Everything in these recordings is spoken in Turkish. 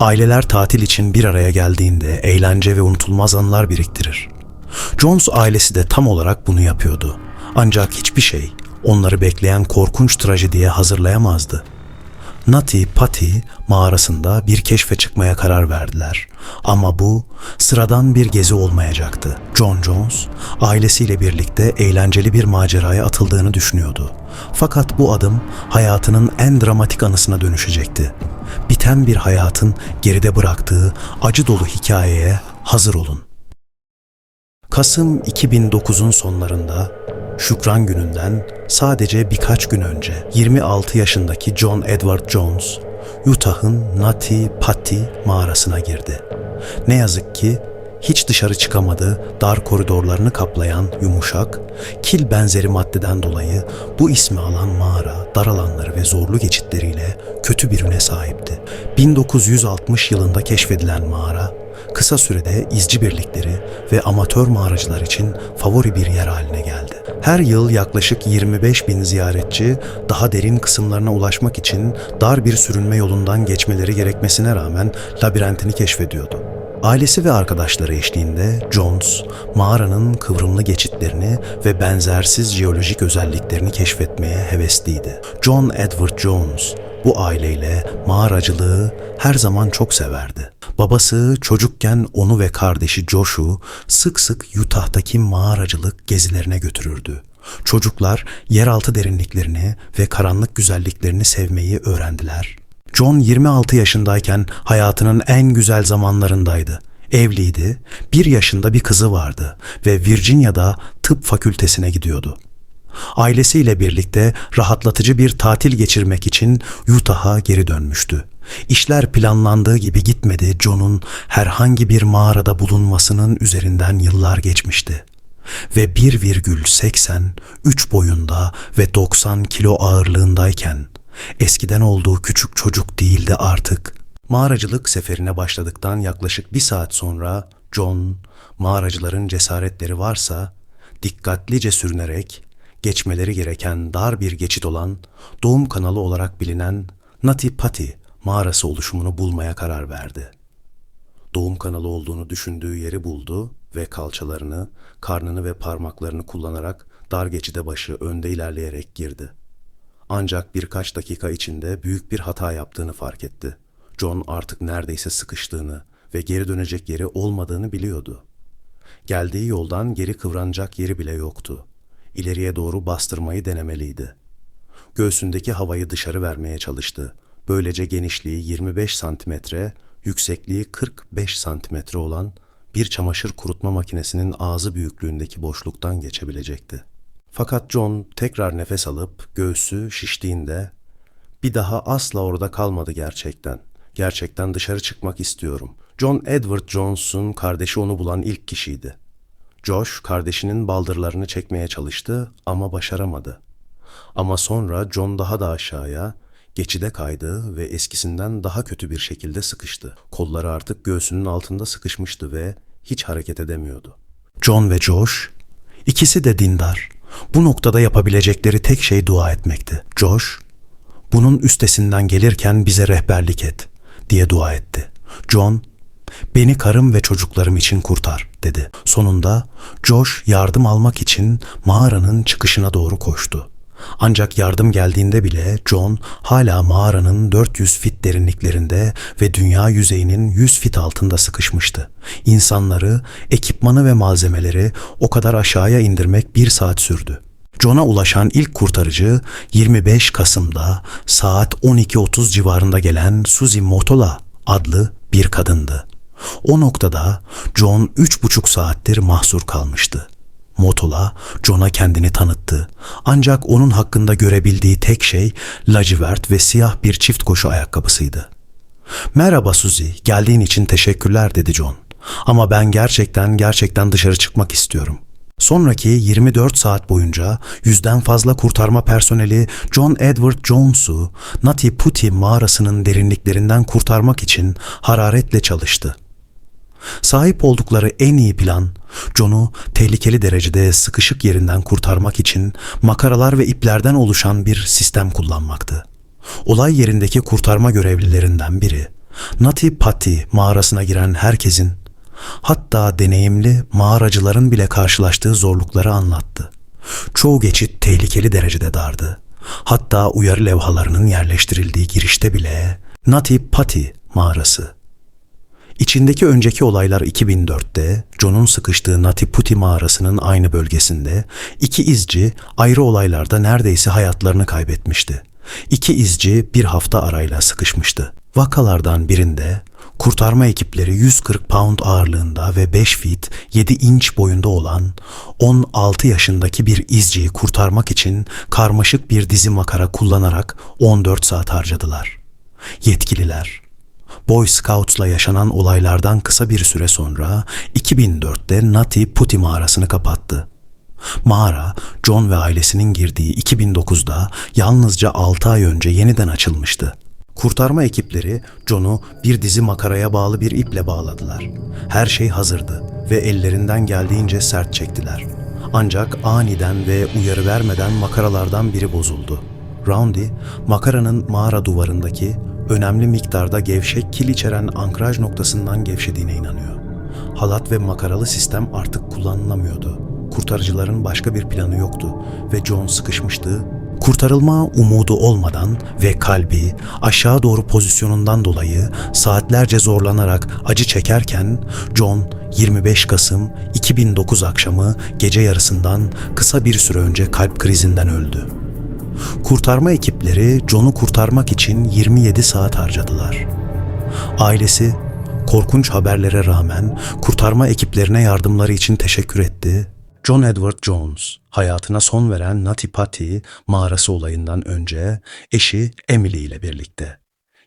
Aileler tatil için bir araya geldiğinde eğlence ve unutulmaz anılar biriktirir. Jones ailesi de tam olarak bunu yapıyordu. Ancak hiçbir şey onları bekleyen korkunç trajediye hazırlayamazdı. Nati Patti mağarasında bir keşfe çıkmaya karar verdiler. Ama bu sıradan bir gezi olmayacaktı. John Jones ailesiyle birlikte eğlenceli bir maceraya atıldığını düşünüyordu. Fakat bu adım hayatının en dramatik anısına dönüşecekti. Biten bir hayatın geride bıraktığı acı dolu hikayeye hazır olun. Kasım 2009'un sonlarında Şükran gününden sadece birkaç gün önce 26 yaşındaki John Edward Jones, Utah'ın Nati Patti mağarasına girdi. Ne yazık ki hiç dışarı çıkamadı, dar koridorlarını kaplayan yumuşak, kil benzeri maddeden dolayı bu ismi alan mağara dar alanları ve zorlu geçitleriyle kötü bir üne sahipti. 1960 yılında keşfedilen mağara, kısa sürede izci birlikleri ve amatör mağaracılar için favori bir yer haline geldi. Her yıl yaklaşık 25 bin ziyaretçi daha derin kısımlarına ulaşmak için dar bir sürünme yolundan geçmeleri gerekmesine rağmen labirentini keşfediyordu. Ailesi ve arkadaşları eşliğinde Jones, mağaranın kıvrımlı geçitlerini ve benzersiz jeolojik özelliklerini keşfetmeye hevesliydi. John Edward Jones, bu aileyle mağaracılığı her zaman çok severdi. Babası çocukken onu ve kardeşi Josh'u sık sık Utah'taki mağaracılık gezilerine götürürdü. Çocuklar yeraltı derinliklerini ve karanlık güzelliklerini sevmeyi öğrendiler. John 26 yaşındayken hayatının en güzel zamanlarındaydı. Evliydi, bir yaşında bir kızı vardı ve Virginia'da tıp fakültesine gidiyordu. Ailesiyle birlikte rahatlatıcı bir tatil geçirmek için Utah'a geri dönmüştü. İşler planlandığı gibi gitmedi. John'un herhangi bir mağarada bulunmasının üzerinden yıllar geçmişti. Ve 1,80, 3 boyunda ve 90 kilo ağırlığındayken eskiden olduğu küçük çocuk değildi artık. Mağaracılık seferine başladıktan yaklaşık bir saat sonra John, mağaracıların cesaretleri varsa dikkatlice sürünerek geçmeleri gereken dar bir geçit olan doğum kanalı olarak bilinen Nati Patti mağarası oluşumunu bulmaya karar verdi. Doğum kanalı olduğunu düşündüğü yeri buldu ve kalçalarını, karnını ve parmaklarını kullanarak dar geçide başı önde ilerleyerek girdi. Ancak birkaç dakika içinde büyük bir hata yaptığını fark etti. John artık neredeyse sıkıştığını ve geri dönecek yeri olmadığını biliyordu. Geldiği yoldan geri kıvranacak yeri bile yoktu. İleriye doğru bastırmayı denemeliydi. Göğsündeki havayı dışarı vermeye çalıştı. Böylece genişliği 25 santimetre, yüksekliği 45 santimetre olan bir çamaşır kurutma makinesinin ağzı büyüklüğündeki boşluktan geçebilecekti. Fakat John tekrar nefes alıp göğsü şiştiğinde bir daha asla orada kalmadı gerçekten. Gerçekten dışarı çıkmak istiyorum. John Edward Jones'un kardeşi onu bulan ilk kişiydi. Josh kardeşinin baldırlarını çekmeye çalıştı ama başaramadı. Ama sonra John daha da aşağıya, geçide kaydı ve eskisinden daha kötü bir şekilde sıkıştı. Kolları artık göğsünün altında sıkışmıştı ve hiç hareket edemiyordu. John ve Josh, ikisi de dindar. Bu noktada yapabilecekleri tek şey dua etmekti. Josh, bunun üstesinden gelirken bize rehberlik et diye dua etti. John, beni karım ve çocuklarım için kurtar dedi. Sonunda Josh yardım almak için mağaranın çıkışına doğru koştu. Ancak yardım geldiğinde bile John hala mağaranın 400 fit derinliklerinde ve dünya yüzeyinin 100 fit altında sıkışmıştı. İnsanları, ekipmanı ve malzemeleri o kadar aşağıya indirmek bir saat sürdü. John'a ulaşan ilk kurtarıcı 25 Kasım'da saat 12.30 civarında gelen Suzy Motola adlı bir kadındı. O noktada John üç buçuk saattir mahsur kalmıştı. Motola John'a kendini tanıttı. Ancak onun hakkında görebildiği tek şey lacivert ve siyah bir çift koşu ayakkabısıydı. Merhaba Suzy, geldiğin için teşekkürler dedi John. Ama ben gerçekten gerçekten dışarı çıkmak istiyorum. Sonraki 24 saat boyunca yüzden fazla kurtarma personeli John Edward Jones'u Nati Puti mağarasının derinliklerinden kurtarmak için hararetle çalıştı. Sahip oldukları en iyi plan, John'u tehlikeli derecede sıkışık yerinden kurtarmak için makaralar ve iplerden oluşan bir sistem kullanmaktı. Olay yerindeki kurtarma görevlilerinden biri, Nati Patti mağarasına giren herkesin, hatta deneyimli mağaracıların bile karşılaştığı zorlukları anlattı. Çoğu geçit tehlikeli derecede dardı. Hatta uyarı levhalarının yerleştirildiği girişte bile Nati Patti mağarası İçindeki önceki olaylar 2004'te John'un sıkıştığı Natiputi mağarasının aynı bölgesinde iki izci ayrı olaylarda neredeyse hayatlarını kaybetmişti. İki izci bir hafta arayla sıkışmıştı. Vakalardan birinde kurtarma ekipleri 140 pound ağırlığında ve 5 feet 7 inç boyunda olan 16 yaşındaki bir izciyi kurtarmak için karmaşık bir dizi makara kullanarak 14 saat harcadılar. Yetkililer Boy Scouts'la yaşanan olaylardan kısa bir süre sonra 2004'te Nati Puti mağarasını kapattı. Mağara, John ve ailesinin girdiği 2009'da yalnızca 6 ay önce yeniden açılmıştı. Kurtarma ekipleri John'u bir dizi makaraya bağlı bir iple bağladılar. Her şey hazırdı ve ellerinden geldiğince sert çektiler. Ancak aniden ve uyarı vermeden makaralardan biri bozuldu. Roundy, makaranın mağara duvarındaki önemli miktarda gevşek kil içeren ankraj noktasından gevşediğine inanıyor. Halat ve makaralı sistem artık kullanılamıyordu. Kurtarıcıların başka bir planı yoktu ve John sıkışmıştı. Kurtarılma umudu olmadan ve kalbi aşağı doğru pozisyonundan dolayı saatlerce zorlanarak acı çekerken John 25 Kasım 2009 akşamı gece yarısından kısa bir süre önce kalp krizinden öldü. Kurtarma ekipleri John'u kurtarmak için 27 saat harcadılar. Ailesi korkunç haberlere rağmen kurtarma ekiplerine yardımları için teşekkür etti. John Edward Jones hayatına son veren Nati Patti mağarası olayından önce eşi Emily ile birlikte.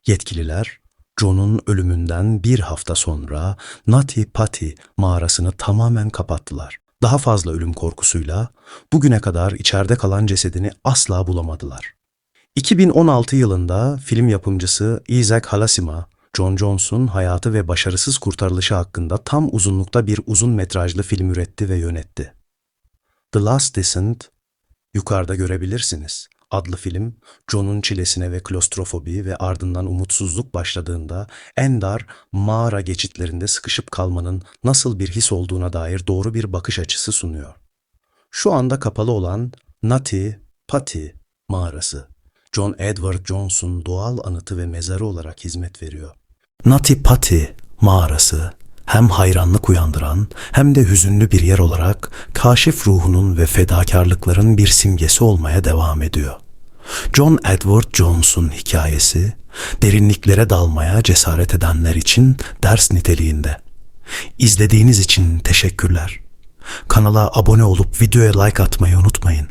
Yetkililer John'un ölümünden bir hafta sonra Nati Patti mağarasını tamamen kapattılar. Daha fazla ölüm korkusuyla bugüne kadar içeride kalan cesedini asla bulamadılar. 2016 yılında film yapımcısı Isaac Halasima, John Jones'un hayatı ve başarısız kurtarılışı hakkında tam uzunlukta bir uzun metrajlı film üretti ve yönetti. The Last Descent, yukarıda görebilirsiniz adlı film, John'un çilesine ve klostrofobi ve ardından umutsuzluk başladığında en dar mağara geçitlerinde sıkışıp kalmanın nasıl bir his olduğuna dair doğru bir bakış açısı sunuyor. Şu anda kapalı olan Nati Patti mağarası, John Edward Jones'un doğal anıtı ve mezarı olarak hizmet veriyor. Nati Patti mağarası hem hayranlık uyandıran hem de hüzünlü bir yer olarak kaşif ruhunun ve fedakarlıkların bir simgesi olmaya devam ediyor. John Edward Jones'un hikayesi derinliklere dalmaya cesaret edenler için ders niteliğinde. İzlediğiniz için teşekkürler. Kanala abone olup videoya like atmayı unutmayın.